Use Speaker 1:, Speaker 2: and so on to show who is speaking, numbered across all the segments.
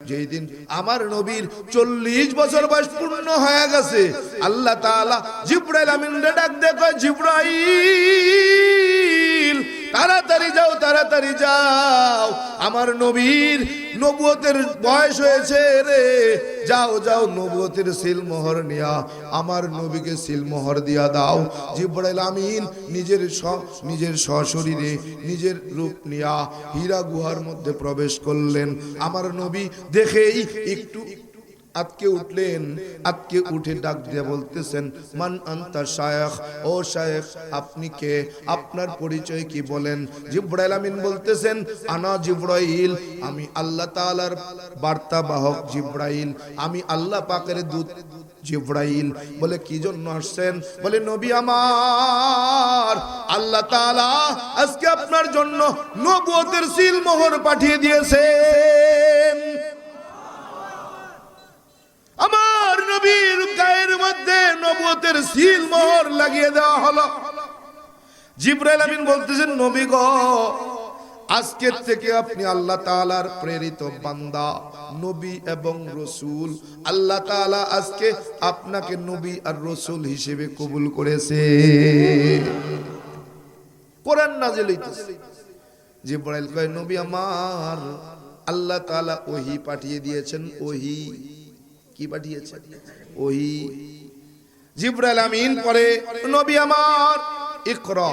Speaker 1: যেই দিন আমার নবীর চল্লিশ বছর বয়স পূর্ণ হয়ে গেছে, আল্লাহ জিব্রাইল আমিন ডাক দেখো জিব্রাইল, তাড়াতাড়ি যাও তাড়াতাড়ি যাও। আমার নবীর নবুয়তের বয়স হয়েছে রে। যাও যাও, নবুয়তের সিলমোহর নিয়া। আমার নবীকে সিল মোহর দিয়া দাও। জিব্রাইল আমিন নিজের নিজের সশরীরে নিজের রূপ নিয়া হীরা গুহার মধ্যে প্রবেশ করলেন। আমার নবী দেখেই একটু আজকে উঠলেন আজকে উঠে ডাক দিয়ে বলতেছেন, মান আন্তা শায়েখ? ও শায়েখ, আপনি কে? আপনার পরিচয় কি বলেন? জিব্রাইল আমিন বলতেছেন, আনা জিব্রাইল, আমি আল্লাহ তাআলার বার্তা বাহক জিব্রাইল, আমি আল্লাহ পাকের দূত জিব্রাইল। বলে, কি জন্য আসছেন? বলে, নবী আমার, আল্লাহ তাআলা আজকে আপনার জন্য নবুয়তের সিল মোহর পাঠিয়ে দিয়েছেন মধ্যে নবুয়তের সিল মোহর লাগিয়ে দেওয়া হলো। জিব্রাইল আমিন বলতেছেন, নবী গো, আজকের থেকে আপনি আল্লাহ তাআলার প্রেরিত বান্দা, নবী এবং রসুল। আল্লাহ তাআলা আজকে আপনাকে নবী আর রসুল হিসেবে কবুল করেছে। কোরআন নাজিল জিব্রাইল কয়, নবী আমার, আল্লাহ তাআলা ওহি পাঠিয়ে দিয়েছেন, ওহি কি পাঠিয়েছেন ওহি জিব্রাইল আমিন পরে নবী আমার ইকরা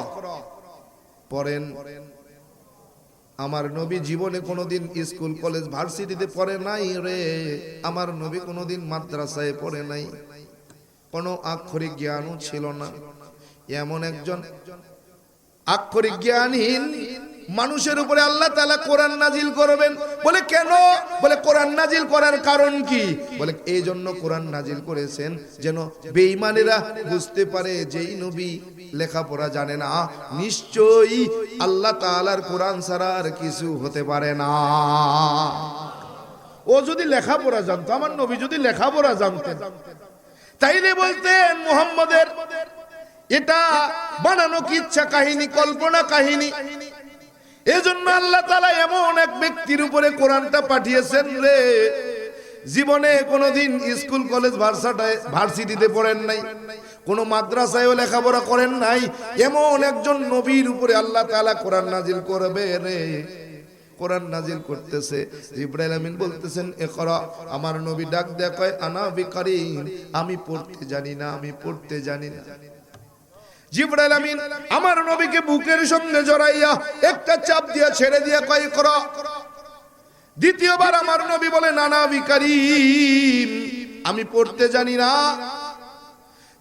Speaker 1: পড়েন। আমার নবী জীবনে কোনোদিন স্কুল, কলেজ, ভার্সিটিতে পড়ে নাই রে। আমার নবী কোনোদিন মাদ্রাসায় পড়ে নাই। কোনো আক্ষরিক জ্ঞানও ছিল না। এমন একজন আক্ষরিক জ্ঞানহীন মানুষের উপরে আল্লাহ তালা কোরআন নাজিল করবেন। বলে কেন? বলে কোরআন নাজিল করার কারণ কি? বলে এই জন্য কোরআন নাজিল করেছেন যেন বেঈমানেরা বুঝতে পারে যেই নবী লেখাপড়া জানে না, নিশ্চয়ই আল্লাহ তাআলার কোরআন ছাড়া আর কিছু হতে পারে না। ও যদি লেখাপড়া জানতো, আমার নবী যদি লেখাপড়া জানতেন, তাইলে বলতেন, মুহাম্মদের, এটা বানানো কি ইচ্ছা কাহিনী, কল্পনা কাহিনী এজন্য আল্লাহ তালা এমন এক ব্যক্তির উপরে কোরআনটা পাঠিয়েছেন রে। জীবনে কোনোদিন স্কুল, কলেজ, ভার্সাটায়, ভার্সিটিতে পড়েন নাই। কোন মাদ্রাসায়ও লেখাপড়া করেন নাই। এমন একজন নবীর উপরে আল্লাহ তাআলা কোরআন নাজিল করবে রে। কোরআন নাজিল করতেছে। ইব্রাহিম আমিন বলতেছেন একরা আমার নবী ডাক দেয়া কয়, আনা আমি পড়তে জানি না, আমি পড়তে জানি না। জিব্রাইল আমিন, আমার নবীকে বুকের সঙ্গে জড়াইয়া একটা চাপ দিয়া ছেড়ে দিয়া কয়, কর। দ্বিতীয়বার আমার নবী বলে, নানা বিকারিম আমি পড়তে জানি না।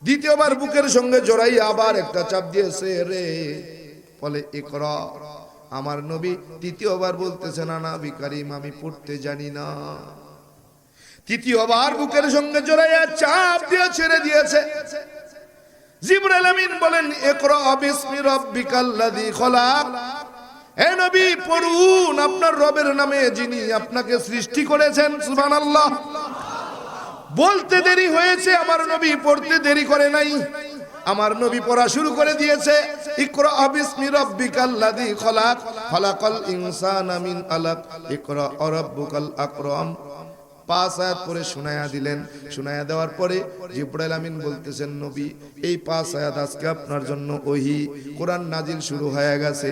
Speaker 1: দ্বিতীয়বার বুকের সঙ্গে জড়াইয়া আবার একটা চাপ দিয়েছে রে বলে একরা আমার নবী তৃতীয়বার বলতেছে, নানা বিকারিম আমি পড়তে জানি না। তৃতীয়বার বুকের সঙ্গে জড়াইয়া চাপ দিয়ে ছেড়ে দিয়েছে। জিবরাইল আমিন বলেন, ইকরা বিসমি রাব্বিকাল্লাযী খলাক। হে নবী, পড়ুন, আপনার রবের নামে যিনি আপনাকে সৃষ্টি করেছেন, সুবহানাল্লাহ। বলতে দেরি হয়েছে, আমার নবী পড়তে দেরি করে নাই। আমার নবী পড়া শুরু করে দিয়েছে, ইকরা বিসমি রাব্বিকাল্লাযী খলাক। খলাকাল ইনসানা মিন আলাক। ইকরা রাব্বুকাল আকরাম। পাঁচ আয়াত পরে শুনায়া দিলেন। শুনায়া দেওয়ার পরে জিব্রাইল আমিন বলতেছেন, নবী, এই পাঁচ আয়াত আজকে আপনার জন্য ওহি। কোরআন নাজিল শুরু হয়ে গেছে।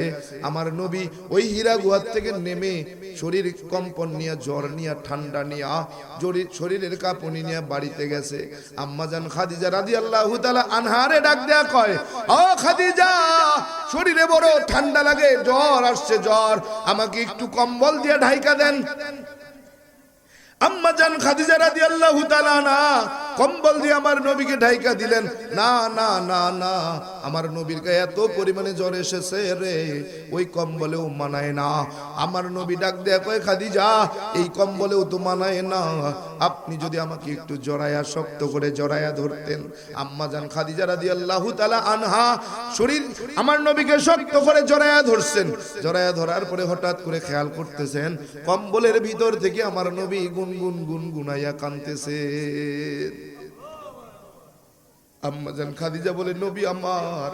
Speaker 1: আমার নবী ওই হীরা গুহার থেকে নেমে শরীর কম্পন নিয়ে, জ্বর নিয়ে, ঠান্ডা নিয়ে শরীরের কাঁপুনি নিয়ে বাড়িতে গেছে। আম্মাজান খাদিজা রাজি আল্লাহ আনহারে ডাক দেয়া কয়, ও খাদিজা, শরীরে বড় ঠান্ডা লাগে, জ্বর আসছে, জ্বর। আমাকে একটু কম্বল দিয়ে ঢাইকা দেন। আম্মা জান খাদিজা রাদিয়াল্লাহু তাআলা না কম্বল দিয়ে আমার নবীকে ঢাইকা দিলেন, না না না না, আমার নবীর গায়ে এত পরিমাণে জ্বর এসেছে রে, ওই কম্বলেও মানায় না। আমার নবী ডাক দেয়া কয়, খাদিজা, এই কম্বলেও তো মানায় না। আপনি যদি আমাকে একটু জড়ায়া, শক্ত করে জড়ায়া ধরতেন। আম্মা জান খাদিজা রাদিয়াল্লাহু তাআলা আনহা শরীর আমার নবীকে শক্ত করে জড়ায়া ধরছেন। জড়ায়া ধরার পরে হঠাৎ করে খেয়াল করতেছেন, কম্বলের ভিতর থেকে আমার নবী গুনগুন, গুনগুনাইয়া কানতেছে আম্মাজান খাদিজা বলে, নবী আমার,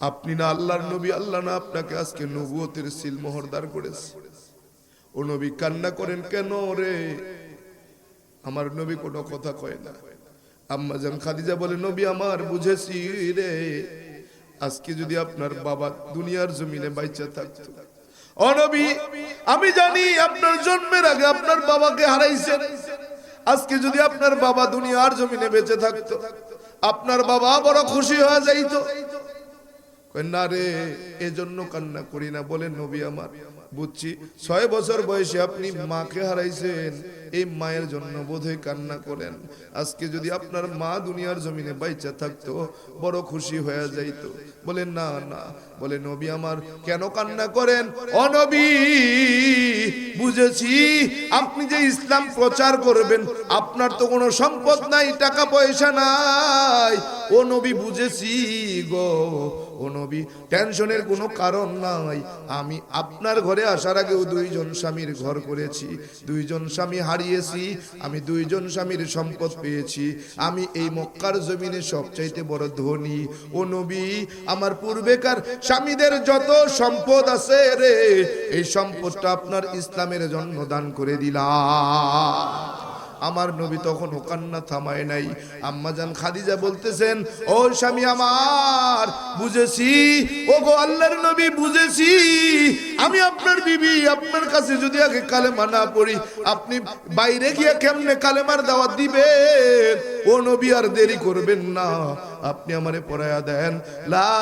Speaker 1: আপনি না আল্লাহর নবী, আল্লাহ না আপনাকে আজকে নবুয়তের সিল মোহরদার করেছে। ও নবী কান্না করেন, কেন রে? আমার নবী কোনো কথা কয় না। আম্মা জান খাদিজা বলে, নবী আমার, বুঝেছি রে। আজকে যদি আপনার বাবা দুনিয়ার জমিনে বাইচা থাকতো। অনবী আমি জানি আপনার জন্মের আগে আপনার বাবাকে হারাইছেন। আজকে যদি আপনার বাবা দুনিয়ার জমিনে বেঁচে থাকতো আপনার বাবা বড় খুশি হয়ে যাইত। না রে, এজন্য কান্না করি না। বলে নবী আমার, বুঝছি, ছয় বছর বয়সে আপনি মাকে হারাইছেন। এই মায়ের জন্য বোধহয় কান্না করেন। আজকে যদি আপনার মা দুনিয়ার জমিনে বাইচা থাকতো, বড় খুশি হয়ে যাইতো। বলে না না। বলে, নবী আমার, কেন কান্না করেন? অনবী বুঝেছি আপনি যে ইসলাম প্রচার করবেন, আপনার তো কোনো সম্পদ নাই, টাকা পয়সা নাই। ও নবী, বুঝেছি গো। ও নবী, টেনশনের কোনো কারণ নাই। আমি আপনার ঘরে আসার আগেও দুইজন স্বামীর ঘর করেছি। দুইজন স্বামী হারিয়েছি, আমি দুইজন স্বামীর সম্পদ পেয়েছি। আমি এই মক্কার জমিনে সবচাইতে বড় ধনী। ও নবী, আমার পূর্বেকার স্বামীদের যত সম্পদ আছে রে, এই সম্পদটা আপনার ইসলামের জন্য দান করে দিলাম। আমার নবী তখন কান্না থামায় নাই। আম্মাজান খাদিজা বলতেছেন, ও স্বামী আমার, বুঝেছি? ও গো আল্লাহর নবী, বুঝেছি? আমি আপনার বিবি, আপনার কাছে যদি আগে কালেমা না পড়ি, আপনি বাইরে গিয়ে কেমনে কালেমার দাওয়াত দিবে ও নবী আর দেরি করবেন না। আপনি আমারে পড়ায়া দেন। লা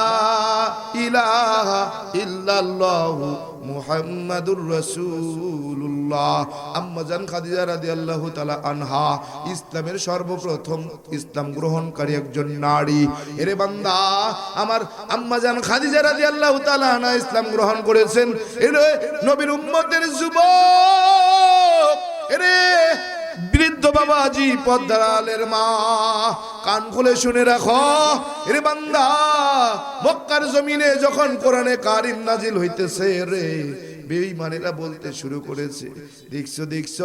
Speaker 1: ইল্লাল্লাহু আনহা, ইসলামের সর্বপ্রথম ইসলাম গ্রহণকারী একজন নারী। এরে বান্দা, আমার আম্মা জান খাদিজা রাদিয়াল্লাহু তাআলা আনহা ইসলাম গ্রহণ করেছেন। এরে নবীর উম্মতের যুবক বাবাজি পদ্মালের মা, কান খুলে শুনে রাখো। রে বান্দা, মক্কার জমিনে যখন কোরআনে কারিম নাজিল হইতেছে রে বেঈমানেরা বলতে শুরু করেছে। দেখছ দেখছ?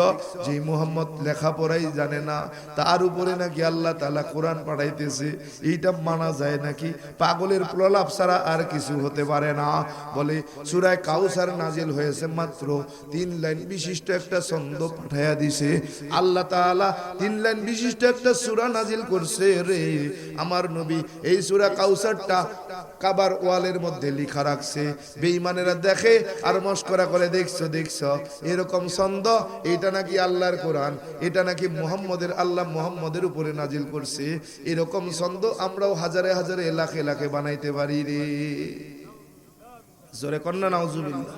Speaker 1: যে মোহাম্মদ লেখাপড়াই জানে না, তার উপরে নাকি আল্লাহ তালা কোরআন পাঠাইতেছে, এইটা মানা যায় নাকি? পাগলের প্রলাপ ছাড়া আর কিছু হতে পারে না। বলে সুরায় কাউসার নাজিল হয়েছে মাত্র তিন লাইন বিশিষ্ট একটা ছন্দ পাঠাইয়া দিছে। আল্লাহ তাআলা তিন লাইন বিশিষ্ট একটা সূরা নাজিল করছে রে। আমার নবী এই সূরা কাউসারটা কাবার ওয়ালের মধ্যে লিখা রাখছে। বেঈমানেরা দেখে আর মস্করা করে দেখছ দেখছ, এরকম ছন্দ, এটা নাকি আল্লাহর কোরআন, এটা নাকি মুহাম্মদের, আল্লাহ মুহাম্মদের উপরে নাজিল করছে, এরকম ছন্দ আমরাও হাজারে হাজারে লাখে লাখে বানাইতে পারি রে। জোরে কন্যা, নাউজুবিল্লাহ।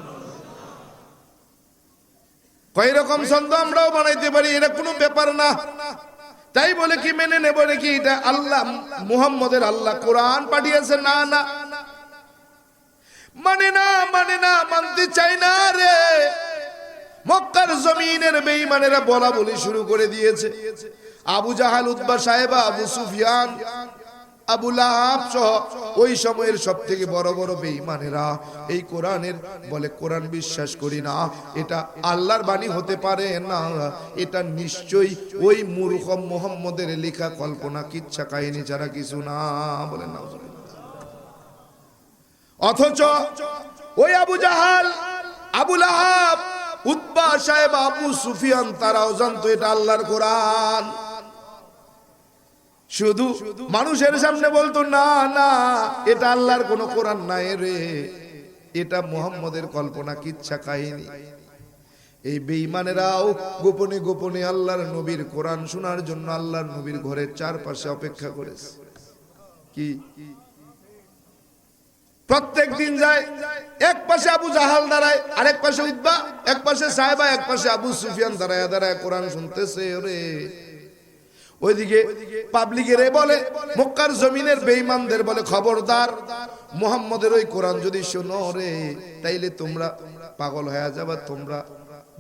Speaker 1: কয় রকম ছন্দ আমরাও বানাইতে পারি, এটা কোনো ব্যাপার না। তাই বলে কি, মেনে নেব নাকি, এটা আল্লাহ মুহাম্মদের, আল্লাহ কোরআন পাঠিয়েছে? না না। মানে না মানে না, মানতে চাই না রে। মক্কার জমিনের বেঈমানেরা বলা বলি শুরু করে দিয়েছে। আবু জাহাল উদ্বা সাহেবা, আবু সুফিয়ান ওই সময়ের সব থেকে বড় বড় বেঈমানেরা এই কোরআনের বলে, কোরআন বিশ্বাস করি না, এটা আল্লাহর বাণী হতে পারে না, এটা নিশ্চয়ই ওই মূর্খ মোহাম্মদের লেখা কল্পনা, কিচ্ছা কাহিনী ছাড়া কিছু না বলে না অথচ ওই আবু জাহাল, আবু লাহাব উদ্বা সাহেব আবু সুফিয়ান, তারাও জানতো এটা আল্লাহর কোরআন। শুধু মানুষের সামনে বলতো, না না, এটা আল্লাহর কোনো কোরআন নাই রে। এটা মোহাম্মদের কল্পনা, কিচ্ছা কাহিনী। এই বেঈমানেরাও গোপনে গোপনে আল্লাহর নবীর কোরআন শোনার জন্য আল্লাহর নবীর ঘরের চারপাশে অপেক্ষা করেছে। কি? প্রত্যেক দিন যায়, এক পাশে আবু জাহাল দাঁড়ায়, আরেক পাশে উদ্বা এক পাশে সাহেবা, এক পাশে আবু সুফিয়ান দাঁড়ায় দাঁড়ায় কোরআন শুনতেছে রে। ওইদিকে পাবলিকের বলে, মক্কার জমিনের বেঈমানদের বলে, খবরদার, মোহাম্মদের ওই কোরআন যদি শোনো রে, তাইলে তোমরা পাগল হয়ে যাবা, তোমরা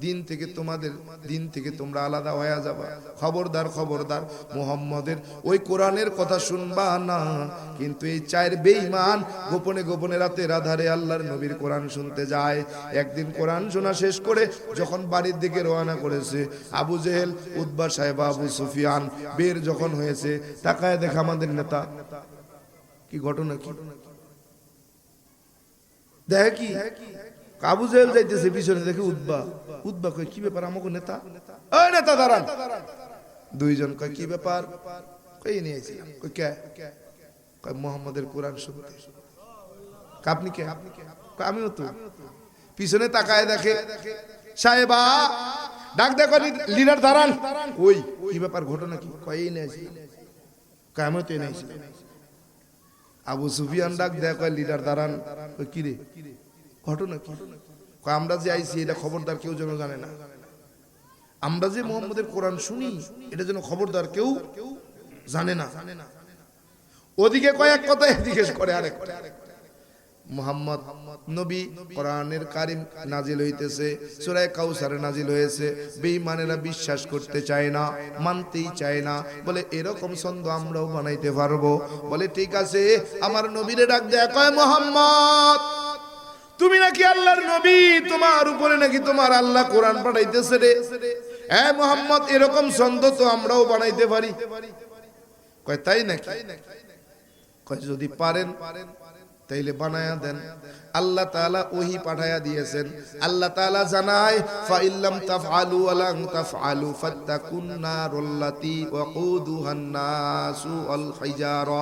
Speaker 1: দিন থেকে তোমাদের দিন থেকে তোমরা আলাদা হয়ে যাবা। খবরদার খবরদার, মোহাম্মদের ওই কোরআনের কথা শুনবা না। কিন্তু এই চায়ের বেঈমান গোপনে গোপনে রাতে রাধারে আল্লাহর নবীর কোরআন শুনতে যায়। একদিন কোরআন শোনা শেষ করে যখন বাড়ির দিকে রওনা করেছে, আবু জেহেল উদ্বা সাহেব, আবু সুফিয়ান, বের যখন হয়েছে, তাকায় দেখা আমাদের নেতা। কি ঘটনা কি? দেখে কি? কাবু জেল যাইতেছে পিছনে দেখে উদ্বা। উদ্বা কয়, কি ব্যাপার আমাকে নেতা? ওই নেতা, দাঁড়ান। দুইজন কয়, কি ব্যাপার? কই নিয়েছিলাম কই কে? কয়, মোহাম্মদের কোরআন শুনতে। আপনি কে? আমিও তো। পিছনে তাকায় দেখে, সাহেবা, ডাক দেখো লিডার, দাঁড়ান। ওই, কি ব্যাপার, ঘটনা কি? কয়, এই নিয়েছি আমিও তো এনেছি আবু সুফিয়ান, ডাক দেখ লিডার, দাঁড়ান। কি রে? ঘটনা কয়, আমরা যে এটা খবরদার কেউ যেন জানে না। আমরা যে মোহাম্মদের কোরআন শুনি এটা যেন খবরদার কেউ জানে না। ওদিকে কয়েক কথা এদিকে করে আরেক। মোহাম্মদ নবী কোরআনের কারিম নাজিল হইতেছে সূরা কাউসারে নাজিল হয়েছে বিশ্বাস করতে চায় না মানতেই চায় না বলে এরকম ছন্দ আমরাও বানাইতে পারব। বলে ঠিক আছে আমার নবীরে ডাক দেয়া কয় মোহাম্মদ তুমি নাকি আল্লাহর নবী? তোমার উপরে নাকি তোমার আল্লাহ কোরআন পাঠাইতেছে রে। হ্যাঁ মোহাম্মদ, এরকম ছন্দ তো আমরাও বানাইতে পারি। কয়, তাই নাকি? কয়, যদি পারেন, তাইলে বানায়া দেন। আল্লাহ তাআলা ওহি পাঠায়া দিয়েছেন। আল্লাহ তাআলা জানায়, ফাইল্লাম তাফআলু ওয়ালাম তাফআলু ফাত্তাকুন নারুল্লাতি ওয়াকুদুহান নাসু ওয়াল হিজারা।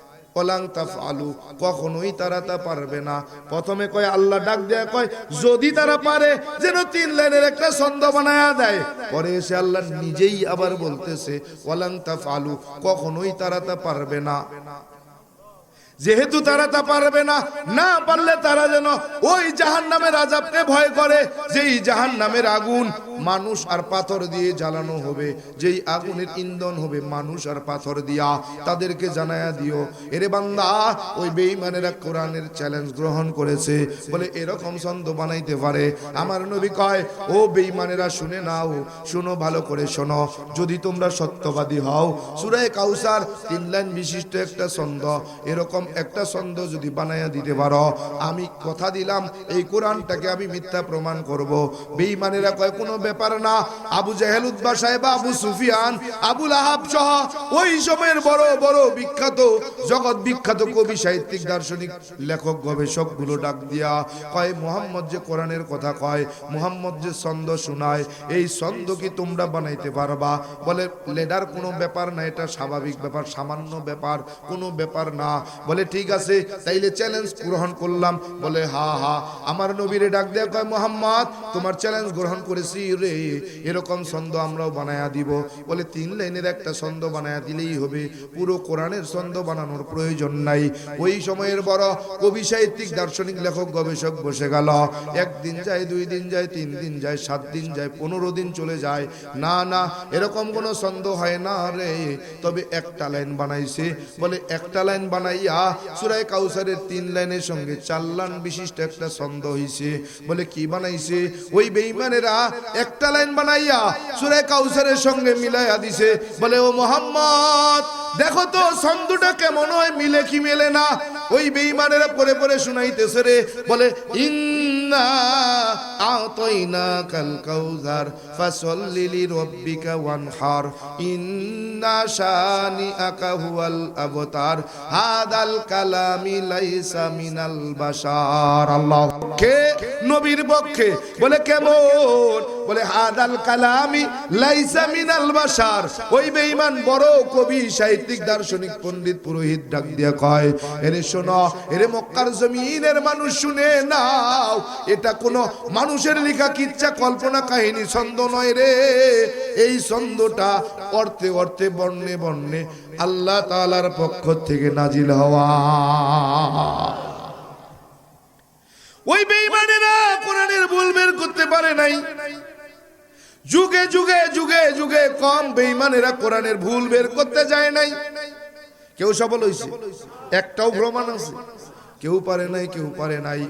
Speaker 1: ওলাং তাফআলু, কখনোই তারা তা পারবে না। প্রথমে কয়, আল্লাহ ডাক দেয়া কয়, যদি তারা পারে, যেন তিন লাইনের একটা ছন্দ বানায়া দেয়। পরে এসে আল্লাহ নিজেই আবার বলতেছে ওলাং তাফআলু, কখনোই তারা তা পারবে না। যেহেতু তারা তা পারবে না না পারলে তারা যেন ওই জাহান নামের আজাবকে ভয় করে, যেই জাহান নামের আগুন মানুষ আর পাথর দিয়ে জ্বালানো হবে, যেই আগুনের ইন্ধন হবে মানুষ আর পাথর দিয়া। তাদেরকে জানায়া দিও, এরে বান্দা, ওই বেঈমানেরা কোরআনের চ্যালেঞ্জ গ্রহণ করেছে। বলে, এরকম ছন্দ বানাইতে পারে। আমার নবী কয়, ও বেঈমানেরা, শুনে নাও, শুনো, ভালো করে শোনো। যদি তোমরা সত্যবাদী হও, সুরায় কাউসার তিন লাইন বিশিষ্ট একটা ছন্দ, এরকম একটা ছন্দ যদি বানাইয়া দিতে পারো, আমি কথা দিলাম, এই কোরআনটাকে আমি মিথ্যা প্রমাণ করব। বেঈমানেরা কয়, কোনো ব্যাপার না। আবু জাহেল উদ্বা সাহেব, আবু সুফিয়ান, আবুল আহাব সহ ওই সময়ের বড় বড় বিখ্যাত, জগৎ বিখ্যাত কবি, সাহিত্যিক, দার্শনিক, লেখক গবেষকগুলো ডাক দিয়া কয়, মোহাম্মদ যে কোরআনের কথা কয়, মোহাম্মদ যে ছন্দ শোনায়, এই ছন্দ কি তোমরা বানাইতে পারবা? বলে, লেডার কোনো ব্যাপার না, এটা স্বাভাবিক ব্যাপার, সামান্য ব্যাপার, কোনো ব্যাপার না। বলে ঠিক আছে, তাইলে চ্যালেঞ্জ গ্রহণ করলাম। বলে, হা হা। আমার নবীরে ডাক দেয়া কয়, মোহাম্মদ, তোমার চ্যালেঞ্জ গ্রহণ করেছি রে। এরকম ছন্দ আমরাও বানায়া দিব। বলে, তিন লাইনের একটা ছন্দ বানায়া দিলেই হবে। পুরো কোরআনের ছন্দ বানানোর প্রয়োজন নাই। ওই সময়ের বড় কবি, সাহিত্যিক, দার্শনিক, লেখক, গবেষক বসে গেল। একদিন যায়, দুই দিন যায়, তিন দিন যায়, সাত দিন যায়, পনেরো দিন চলে যায়। না না, এরকম কোনো ছন্দ হয় না রে। তবে একটা লাইন বানাইছে। বলে, একটা লাইন বানাইয়া সুরায় কাউসারের তিন লাইনের সঙ্গে চার লাইন বিশিষ্ট একটা ছন্দ হইছে। বলে কি বানাইছে? ওই বেইমানেরা একটা লাইন বানাইয়া সুরায় কাউসারের সঙ্গে মিলাইয়া দিছে। বলে, ও মোহাম্মদ, দেখো তো ছন্দটা কেমন হয়, মিলে কি মেলে না? ওই বেইমানেরা পরে পরে শুনাইতেছে রে। বলে ওই বড় কবি, সাহিত্যিক, দার্শনিক, পণ্ডিত, পুরোহিত ডাক দিয়া কয়, এরে শোনো, এরে মক্কার জমিনের মানুষ শুনে নাও এটা কোনো মানুষের লেখা কিচ্ছা কল্পনা, কাহিনী, ছন্দ নয় রে। এই ছন্দটা অর্থে অর্থে, বর্ণে বর্ণে আল্লাহ তাআলার পক্ষ থেকে নাজিল হওয়া। ওই বেঈমানেরা কোরআনের ভুল বের করতে পারে নাই। যুগে যুগে যুগে যুগে কম বেঈমানেরা কোরআনের ভুল বের করতে যায় নাই। কেউ সফল হইছে? একটাও প্রমাণ আছে। কেউ পারে নাই, কেউ পারে নাই।